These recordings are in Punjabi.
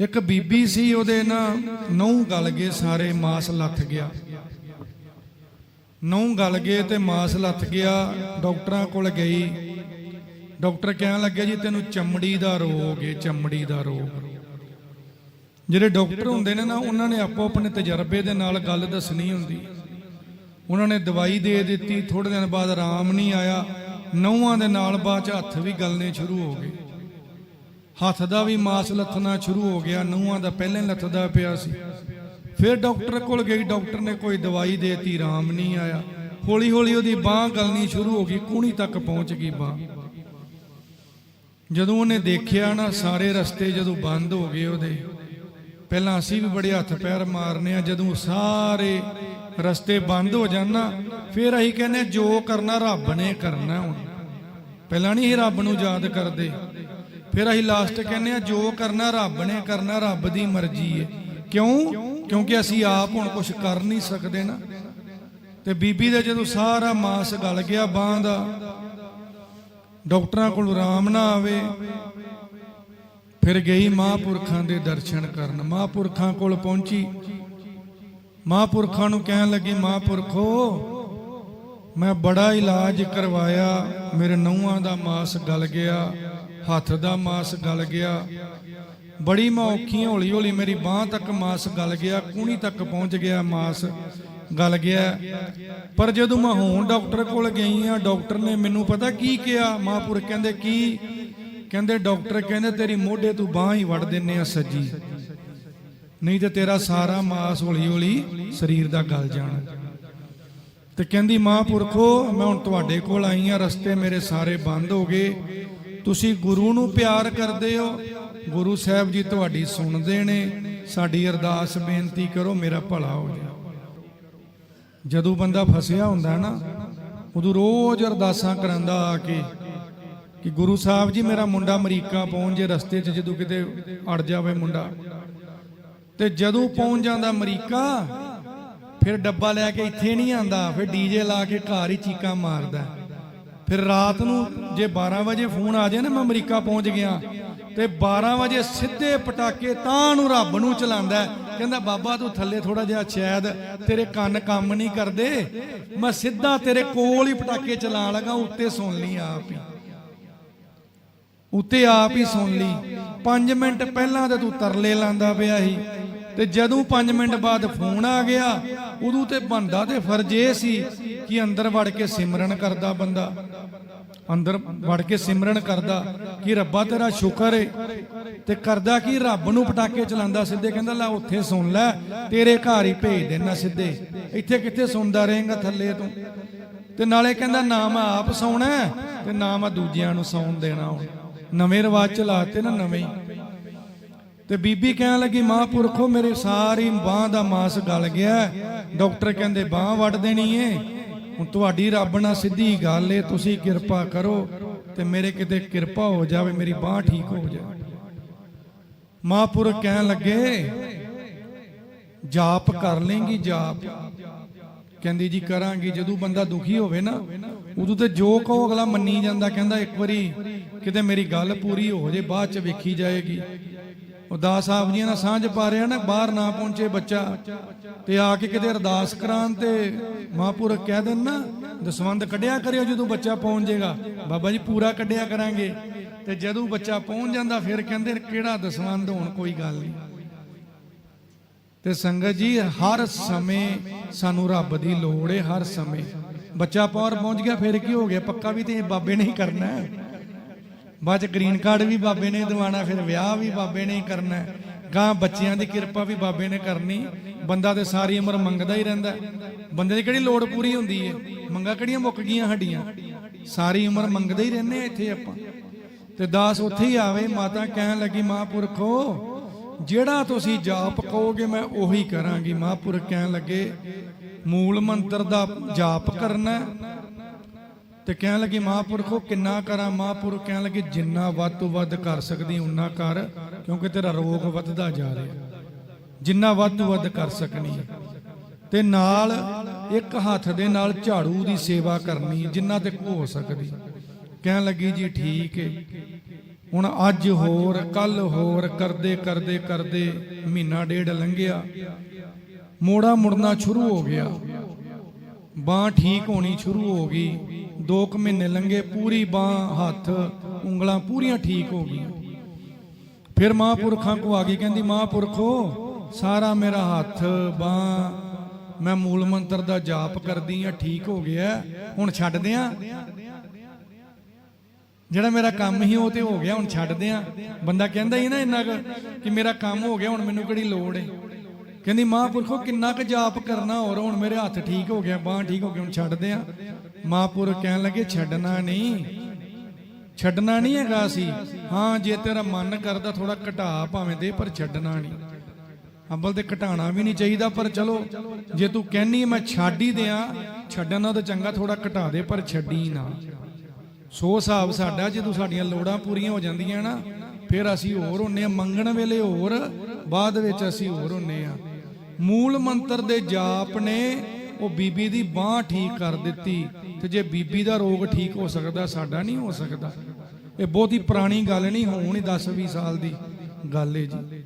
ਇੱਕ ਬੀਬੀ ਸੀ, ਉਹਦੇ ਨਾ ਨਹੁੰ ਗਲ ਗਏ, ਸਾਰੇ ਮਾਸ ਲੱਥ ਗਿਆ। ਨਹੁੰ ਗਲ ਗਏ ਤੇ ਮਾਸ ਲੱਥ ਗਿਆ, ਡਾਕਟਰਾਂ ਕੋਲ ਗਈ। ਡਾਕਟਰ ਕਹਿਣ ਲੱਗਿਆ ਜੀ, ਤੈਨੂੰ ਚਮੜੀ ਦਾ ਰੋਗ ਹੈ ਚਮੜੀ ਦਾ ਰੋਗ। ਜਿਹੜੇ ਡਾਕਟਰ ਹੁੰਦੇ ਨੇ ਨਾ, ਉਹਨਾਂ ਨੇ ਆਪੋ ਆਪਣੇ ਤਜਰਬੇ ਦੇ ਨਾਲ ਗੱਲ ਦੱਸਣੀ ਹੁੰਦੀ। ਉਹਨਾਂ ਨੇ ਦਵਾਈ ਦੇ ਦਿੱਤੀ ਥੋੜੇ ਦਿਨ ਬਾਅਦ ਆਰਾਮ ਨਹੀਂ ਆਇਆ। ਨਹੁੰਆਂ ਦੇ ਨਾਲ ਬਾਅਦ ਚ ਹੱਥ ਵੀ ਗਲਨੇ ਸ਼ੁਰੂ ਹੋ ਗਏ। ਹੱਥ ਦਾ ਵੀ ਮਾਸ ਲੱਥਣਾ ਸ਼ੁਰੂ ਹੋ ਗਿਆ, ਨੂੰਹਾਂ ਦਾ ਪਹਿਲਾਂ ਲੱਥਦਾ ਪਿਆ ਸੀ। ਫਿਰ ਡਾਕਟਰ ਕੋਲ ਗਈ, ਡਾਕਟਰ ਨੇ ਕੋਈ ਦਵਾਈ ਦੇਤੀ ਆਰਾਮ ਨਹੀਂ ਆਇਆ। ਹੌਲੀ ਹੌਲੀ ਉਹਦੀ ਬਾਹ ਗਲਣੀ ਸ਼ੁਰੂ ਹੋ ਗਈ, ਕੂਣੀ ਤੱਕ ਪਹੁੰਚ ਗਈ ਬਾਹ। ਜਦੋਂ ਉਹਨੇ ਦੇਖਿਆ ਨਾ, ਸਾਰੇ ਰਸਤੇ ਜਦੋਂ ਬੰਦ ਹੋ ਗਏ ਉਹਦੇ, ਪਹਿਲਾਂ ਅਸੀਂ ਵੀ ਬੜੇ ਹੱਥ ਪੈਰ ਮਾਰਨੇ ਆ, ਜਦੋਂ ਸਾਰੇ ਰਸਤੇ ਬੰਦ ਹੋ ਜਾਣ ਫਿਰ ਅਸੀਂ ਕਹਿੰਦੇ ਜੋ ਕਰਨਾ ਰੱਬ ਨੇ ਕਰਨਾ ਹੁਣ। ਪਹਿਲਾਂ ਨਹੀਂ ਇਹ ਰੱਬ ਨੂੰ ਯਾਦ ਕਰਦੇ। ਫਿਰ ਅਸੀਂ ਲਾਸਟ ਕਹਿੰਦੇ ਆ ਜੋ ਕਰਨਾ ਰੱਬ ਨੇ, ਕਰਨਾ ਰੱਬ ਦੀ ਮਰਜ਼ੀ ਹੈ ਕਿਉਂ? ਕਿਉਂਕਿ ਅਸੀਂ ਆਪ ਹੁਣ ਕੁਝ ਕਰ ਨਹੀਂ ਸਕਦੇ ਨਾ। ਤੇ ਬੀਬੀ ਦਾ ਜਦੋਂ ਸਾਰਾ ਮਾਸ ਗਲ ਗਿਆ ਬਾਹ ਦਾ, ਡਾਕਟਰਾਂ ਕੋਲ ਆਰਾਮ ਨਾ ਆਵੇ, ਫਿਰ ਗਈ ਮਹਾਂਪੁਰਖਾਂ ਦੇ ਦਰਸ਼ਨ ਕਰਨ। ਮਹਾਂਪੁਰਖਾਂ ਕੋਲ ਪਹੁੰਚੀ। ਮਹਾਂਪੁਰਖਾਂ ਨੂੰ ਕਹਿਣ ਲੱਗੀ, ਮਹਾਂਪੁਰਖੋ ਮੈਂ ਬੜਾ ਇਲਾਜ ਕਰਵਾਇਆ। ਮੇਰੇ ਨਹੁੰਆਂ ਦਾ ਮਾਸ ਗਲ ਗਿਆ, ਹੱਥ ਦਾ ਮਾਸ ਗਲ ਗਿਆ। ਬੜੀ ਮੈਂ ਔਖੀ ਹੌਲੀ ਹੌਲੀ ਮੇਰੀ ਬਾਹ ਤੱਕ ਮਾਸ ਗਲ ਗਿਆ ਕੂਣੀ ਤੱਕ ਪਹੁੰਚ ਗਿਆ, ਮਾਸ ਗਲ ਗਿਆ। ਪਰ ਜਦੋਂ ਮੈਂ ਹੁਣ ਡਾਕਟਰ ਕੋਲ ਗਈ ਆ ਡਾਕਟਰ ਨੇ ਮੈਨੂੰ ਪਤਾ ਕੀ ਕਿਹਾ? ਮਹਾਂਪੁਰ ਕਹਿੰਦੇ, ਕੀ? ਕਹਿੰਦੇ, ਡਾਕਟਰ ਕਹਿੰਦੇ, ਤੇਰੀ ਮੋਢੇ ਤੂੰ ਬਾਹ ਹੀ ਵੜ ਦਿੰਨੇ ਆ ਸੱਜੀ। ਨਹੀਂ ਤੇ ਤੇਰਾ ਸਾਰਾ ਮਾਸ ਹੌਲੀ ਹੌਲੀ ਸਰੀਰ ਦਾ ਗਲ ਜਾਣਾ। ਤੇ ਕਹਿੰਦੀ ਮਹਾਂਪੁਰਖੋ ਮੈਂ ਹੁਣ ਤੁਹਾਡੇ ਕੋਲ ਆਈ ਆ ਰਸਤੇ ਮੇਰੇ ਸਾਰੇ ਬੰਦ ਹੋ ਗਏ। ਤੁਸੀਂ ਗੁਰੂ ਨੂੰ ਪਿਆਰ ਕਰਦੇ ਹੋ। ਗੁਰੂ ਸਾਹਿਬ ਜੀ ਤੁਹਾਡੀ ਸੁਣਦੇ ਨੇ। ਸਾਡੀ ਅਰਦਾਸ ਬੇਨਤੀ ਕਰੋ, ਮੇਰਾ ਭਲਾ ਹੋ ਜਾਏ। ਜਦੋਂ ਬੰਦਾ ਫਸਿਆ ਹੁੰਦਾ ਨਾ, ਉਦੋਂ ਰੋਜ਼ ਅਰਦਾਸਾਂ ਕਰਾਂਦਾ ਆ ਕੇ ਕਿ ਗੁਰੂ ਸਾਹਿਬ ਜੀ, ਮੇਰਾ ਮੁੰਡਾ ਅਮਰੀਕਾ ਪਹੁੰਚ ਜੇ ਰਸਤੇ 'ਚ ਜਦੋਂ ਕਿਤੇ ਅੜ ਜਾਵੇ ਮੁੰਡਾ। ਤੇ ਜਦੋਂ ਪਹੁੰਚ ਜਾਂਦਾ ਅਮਰੀਕਾ ਫਿਰ ਡੱਬਾ ਲੈ ਕੇ ਇੱਥੇ ਨਹੀਂ ਆਂਦਾ, ਫਿਰ ਡੀਜੇ ਲਾ ਕੇ ਘਰ ਹੀ ਚੀਕਾਂ ਮਾਰਦਾ। ਫਿਰ ਰਾਤ ਨੂੰ ਜੇ 12 ਵਜੇ ਫੋਨ ਆ ਜਾਏ ਨਾ, ਮੈਂ ਅਮਰੀਕਾ ਪਹੁੰਚ ਗਿਆ, ਤੇ 12 ਵਜੇ ਸਿੱਧੇ ਪਟਾਕੇ ਤਾਂ ਨੂੰ ਰੱਬ ਨੂੰ ਚਲਾਉਂਦਾ ਕਹਿੰਦਾ, ਬਾਬਾ, ਤੂੰ ਥੱਲੇ ਥੋੜਾ ਜਿਹਾ ਸ਼ਾਇਦ ਤੇਰੇ ਕੰਨ ਕੰਮ ਨਹੀਂ ਕਰਦੇ। ਮੈਂ ਸਿੱਧਾ ਤੇਰੇ ਕੋਲ ਹੀ ਪਟਾਕੇ ਚਲਾਣ ਲੱਗਾ, ਉੱਤੇ ਸੁਣ ਲਈ ਆਪ ਹੀ। ਉੱਤੇ ਆਪ ਹੀ ਸੁਣ ਲਈ। 5 ਮਿੰਟ ਪਹਿਲਾਂ ਤੇ ਤੂੰ ਤਰਲੇ ਲਾਂਦਾ ਪਿਆ ਸੀ। ਤੇ ਜਦੋਂ 5 ਮਿੰਟ ਬਾਅਦ ਫੋਨ ਆ ਗਿਆ, ਉਦੋਂ ਤੇ ਬੰਦਾ ਤੇ ਫਰਜ਼ ਇਹ ਸੀ ਕਿ ਅੰਦਰ ਵੜ ਕੇ ਸਿਮਰਨ ਕਰਦਾ ਬੰਦਾ। ਅੰਦਰ ਵੜ ਕੇ ਸਿਮਰਨ ਕਰਦਾ ਕਿ ਰੱਬਾ ਤੇਰਾ ਸ਼ੁਕਰ ਏ। ਤੇ ਕਰਦਾ ਕਿ ਰੱਬ ਨੂੰ ਪਟਾਕੇ ਚਲਾਉਂਦਾ ਸਿੱਧੇ, ਕਹਿੰਦਾ, ਲੈ, ਉੱਥੇ ਸੁਣ ਲੈ, ਤੇਰੇ ਘਰ ਹੀ ਭੇਜ ਦੇਣਾ ਸਿੱਧੇ। ਇੱਥੇ ਕਿੱਥੇ ਸੁਣਦਾ ਰਹੇਗਾ ਥੱਲੇ ਤੂੰ? ਤੇ ਨਾਲੇ ਕਹਿੰਦਾ, ਨਾ ਮੈਂ ਆਪ ਸੌਣਾ, ਤੇ ਨਾ ਮੈਂ ਦੂਜਿਆਂ ਨੂੰ ਸੌਣ ਦੇਣਾ ਹੁਣ। ਨਵੇਂ ਰਿਵਾਜ ਚਲਾਤੇ ਨਾ ਨਵੇਂ ਤੇ ਬੀਬੀ ਕਹਿਣ ਲੱਗੀ, ਮਹਾਂਪੁਰਖੋ, ਮੇਰੇ ਸਾਰੀ ਬਾਹ ਦਾ ਮਾਸ ਗਲ ਗਿਆ ਡਾਕਟਰ ਕਹਿੰਦੇ, ਬਾਹ ਵੱਢ ਦੇਣੀ ਏ। ਹੁਣ ਤੁਹਾਡੀ ਰੱਬ ਨਾਲ ਸਿੱਧੀ ਗੱਲ ਏ, ਤੁਸੀਂ ਕਿਰਪਾ ਕਰੋ ਤੇ ਮੇਰੇ ਕਿਤੇ ਕਿਰਪਾ ਹੋ ਜਾਵੇ, ਮੇਰੀ ਬਾਹ ਠੀਕ ਹੋ ਜਾਵੇ। ਮਹਾਂਪੁਰਖ ਕਹਿਣ ਲੱਗੇ, ਜਾਪ ਕਰ ਲੇਂਗੀ, ਜਾਪ। ਕਹਿੰਦੀ, ਜੀ ਕਰਾਂਗੀ, ਜਦੋਂ ਬੰਦਾ ਦੁਖੀ ਹੋਵੇ ਨਾ, ਉਦੋਂ ਤੇ ਜੋ ਕਹੋ ਅਗਲਾ ਮੰਨੀ ਜਾਂਦਾ, ਕਹਿੰਦਾ ਇੱਕ ਵਾਰੀ ਕਿਤੇ ਮੇਰੀ ਗੱਲ ਪੂਰੀ ਹੋ ਜੇ, ਬਾਅਦ ਚ ਵੇਖੀ ਜਾਏਗੀ। ਉਦਾਸ ਆਪ ਜੀ ਨਾਲ ਸਾਂਝ ਪਾ ਰਿਹਾ ਨਾ, ਬਾਹਰ ਨਾ ਪਹੁੰਚੇ ਬੱਚਾ। ਤੇ ਆ ਕੇ ਕਿਤੇ ਅਰਦਾਸ ਕਰਾਉਣ ਤੇ ਮਹਾਂਪੁਰਖ ਕਹਿ ਦੇਣ ਨਾ ਦਸਵੰਦ ਕੱਢਿਆ ਕਰਿਓ ਜਦੋਂ ਬੱਚਾ ਪਹੁੰਚ ਜਾਏਗਾ। ਬਾਬਾ ਜੀ, ਪੂਰਾ ਕੱਢਿਆ ਕਰਾਂਗੇ। ਤੇ ਜਦੋਂ ਬੱਚਾ ਪਹੁੰਚ ਜਾਂਦਾ, ਫਿਰ ਕਹਿੰਦੇ, ਕਿਹੜਾ ਦਸਵੰਦ ਹੋਣ, ਕੋਈ ਗੱਲ ਨਹੀਂ। ਤੇ ਸੰਗਤ ਜੀ, ਹਰ ਸਮੇਂ ਸਾਨੂੰ ਰੱਬ ਦੀ ਲੋੜ ਹੈ ਹਰ ਸਮੇਂ। ਬੱਚਾ ਪੌਰ ਪਹੁੰਚ ਗਿਆ, ਫਿਰ ਕੀ ਹੋ ਗਿਆ? ਪੱਕਾ ਵੀ ਤੇ ਇਹ ਬਾਬੇ ਨੇ ਹੀ ਕਰਨਾ ਹੈ। ਬਾਅਦ ਚ ਗ੍ਰੀਨ ਕਾਰਡ ਵੀ ਬਾਬੇ ਨੇ ਦਿਵਾਣਾ ਫਿਰ ਵਿਆਹ ਵੀ ਬਾਬੇ ਨੇ ਕਰਨਾ ਹੈ। ਗਾਂ ਬੱਚਿਆਂ ਦੀ ਕਿਰਪਾ ਵੀ ਬਾਬੇ ਨੇ ਕਰਨੀ। ਬੰਦਾ ਤੇ ਸਾਰੀ ਉਮਰ ਮੰਗਦਾ ਹੀ ਰਹਿੰਦਾ ਬੰਦੇ ਦੀ ਕਿਹੜੀ ਲੋੜ ਪੂਰੀ ਹੁੰਦੀ ਹੈ? ਮੰਗਾ ਕਿਹੜੀਆਂ ਮੁੱਕ ਗਈਆਂ ਹੱਡੀਆਂ ਸਾਰੀ ਉਮਰ ਮੰਗਦੇ ਹੀ ਰਹਿੰਦੇ ਆ ਇੱਥੇ ਆਪਾਂ। ਤੇ ਦਾਸ ਉੱਥੇ ਹੀ ਆਵੇ, ਮਾਤਾ ਕਹਿਣ ਲੱਗੀ, ਮਹਾਂਪੁਰਖੋ, ਜਿਹੜਾ ਤੁਸੀਂ ਜਾਪ ਕਹੋਗੇ, ਮੈਂ ਉਹੀ ਕਰਾਂਗੀ। ਮਹਾਂਪੁਰਖ ਕਹਿਣ ਲੱਗੇ, ਮੂਲ ਮੰਤਰ ਦਾ ਜਾਪ ਕਰਨਾ ਤੇ ਕਹਿਣ ਲੱਗੀ ਮਹਾਂਪੁਰਖੋ, ਕਿੰਨਾ ਕਰਾਂ ਮਹਾਂਪੁਰਖ? ਕਹਿਣ ਲੱਗੇ, ਜਿੰਨਾ ਵੱਧ ਤੋਂ ਵੱਧ ਕਰ ਸਕਦੀ, ਉਨਾ ਕਰ, ਕਿਉਂਕਿ ਤੇਰਾ ਰੋਗ ਵੱਧਦਾ ਜਾ ਰਿਹਾ। ਜਿੰਨਾ ਵੱਧ ਤੋਂ ਵੱਧ ਕਰ ਸਕਣੀ ਤੇ ਨਾਲ ਇੱਕ ਹੱਥ ਦੇ ਨਾਲ ਝਾੜੂ ਦੀ ਸੇਵਾ ਕਰਨੀ, ਜਿੰਨਾ ਤੇ ਹੋ ਸਕਦੀ। ਕਹਿਣ ਲੱਗੀ, ਜੀ ਠੀਕ ਹੈ ਹੁਣ ਅੱਜ ਹੋਰ ਕੱਲ ਹੋਰ, ਕਰਦੇ ਕਰਦੇ ਕਰਦੇ, ਮਹੀਨਾ ਡੇਢ ਲੰਘਿਆ। ਮੋੜਾ ਮੁੜਨਾ ਸ਼ੁਰੂ ਹੋ ਗਿਆ। ਬਾਹ ਠੀਕ ਹੋਣੀ ਸ਼ੁਰੂ ਹੋ ਗਈ। 2 ਕੁ ਮਹੀਨੇ ਲੰਘੇ, ਪੂਰੀ ਬਾਹ, ਹੱਥ, ਉਂਗਲਾਂ ਪੂਰੀਆਂ ਠੀਕ ਹੋ ਗਈਆਂ। ਫਿਰ ਮਹਾਂਪੁਰਖਾਂ ਕੋ ਆ ਗਈ, ਕਹਿੰਦੀ, ਮਹਾਂਪੁਰਖੋ, ਸਾਰਾ ਮੇਰਾ ਹੱਥ, ਬਾਹ, ਮੈਂ ਮੂਲ ਮੰਤਰ ਦਾ ਜਾਪ ਕਰਦੀ ਆ, ਠੀਕ ਹੋ ਗਿਆ, ਹੁਣ ਛੱਡ ਦਿਆਂ? ਜਿਹੜਾ ਮੇਰਾ ਕੰਮ ਹੀ ਉਹ ਤੇ ਹੋ ਗਿਆ, ਹੁਣ ਛੱਡ ਦਿਆਂ। ਬੰਦਾ ਕਹਿੰਦਾ ਹੀ ਨਾ ਇੰਨਾ ਕੁ ਕਿ ਮੇਰਾ ਕੰਮ ਹੋ ਗਿਆ, ਹੁਣ ਮੈਨੂੰ ਕਿਹੜੀ ਲੋੜ ਹੈ ਕਹਿੰਦੀ, ਮਹਾਂਪੁਰਖੋ, ਕਿੰਨਾ ਕੁ ਜਾਪ ਕਰਨਾ ਹੋਰ, ਹੁਣ ਮੇਰੇ ਹੱਥ ਠੀਕ ਹੋ ਗਿਆ, ਬਾਹ ਠੀਕ ਹੋ ਗਿਆ, ਹੁਣ ਛੱਡ ਦਿਆਂ। ਮਹਾਂਪੁਰਖ ਕਹਿਣ ਲੱਗੇ, ਛੱਡਣਾ ਨਹੀਂ। ਛੱਡਣਾ ਨਹੀਂ ਹੈਗਾ ਸੀ। ਹਾਂ, ਜੇ ਤੇਰਾ ਮਨ ਕਰਦਾ ਥੋੜਾ ਘਟਾ ਭਾਵੇਂ ਦੇ, ਪਰ ਛੱਡਣਾ ਨਹੀਂ। ਅੰਬਲ ਤੇ ਘਟਾਣਾ ਵੀ ਨਹੀਂ ਚਾਹੀਦਾ, ਪਰ ਚਲੋ, ਜੇ ਤੂੰ ਕਹਿਨੀ ਮੈਂ ਛੱਡ ਹੀ ਦਿਆਂ, ਛੱਡਣਾ ਤਾਂ ਚੰਗਾ ਥੋੜਾ ਘਟਾ ਦੇ, ਪਰ ਛੱਡੀ ਨਾ। ਸੋ ਹਿਸਾਬ ਸਾਡਾ ਜਦੋਂ ਸਾਡੀਆਂ ਲੋੜਾਂ ਪੂਰੀਆਂ ਹੋ ਜਾਂਦੀਆਂ ਨਾ, ਫਿਰ ਅਸੀਂ ਹੋਰ ਹੁੰਨੇ ਆ। ਮੰਗਣ ਵੇਲੇ ਹੋਰ, ਬਾਅਦ ਵਿੱਚ ਅਸੀਂ ਹੋਰ ਹੁੰਨੇ ਆ। ਮੂਲ ਮੰਤਰ ਦੇ ਜਾਪ ਨੇ, ਉਹ ਬੀਬੀ ਦੀ ਬਾਹ ਠੀਕ ਕਰ ਦਿੱਤੀ। ਤੇ ਜੇ ਬੀਬੀ ਦਾ ਰੋਗ ਠੀਕ ਹੋ ਸਕਦਾ, ਸਾਡਾ ਨਹੀਂ ਹੋ ਸਕਦਾ। ਇਹ ਬਹੁਤੀ ਪੁਰਾਣੀ ਗੱਲ ਨਹੀਂ, ਹੋਣੀ 10 20 ਸਾਲ ਦੀ ਗੱਲ ਏ ਜੀ।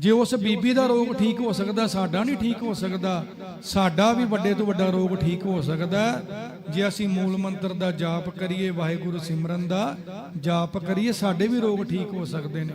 ਜੇ ਉਸ ਬੀਬੀ ਦਾ ਰੋਗ ਠੀਕ ਹੋ ਸਕਦਾ, ਸਾਡਾ ਨਹੀਂ ਠੀਕ ਹੋ ਸਕਦਾ, ਸਾਡਾ ਵੀ ਵੱਡੇ ਤੋਂ ਵੱਡਾ ਰੋਗ ਠੀਕ ਹੋ ਸਕਦਾ ਜੇ ਅਸੀਂ ਮੂਲ ਮੰਤਰ ਦਾ ਜਾਪ ਕਰੀਏ, ਵਾਹਿਗੁਰੂ ਸਿਮਰਨ ਦਾ ਜਾਪ ਕਰੀਏ, ਸਾਡੇ ਵੀ ਰੋਗ ਠੀਕ ਹੋ ਸਕਦੇ ਨੇ।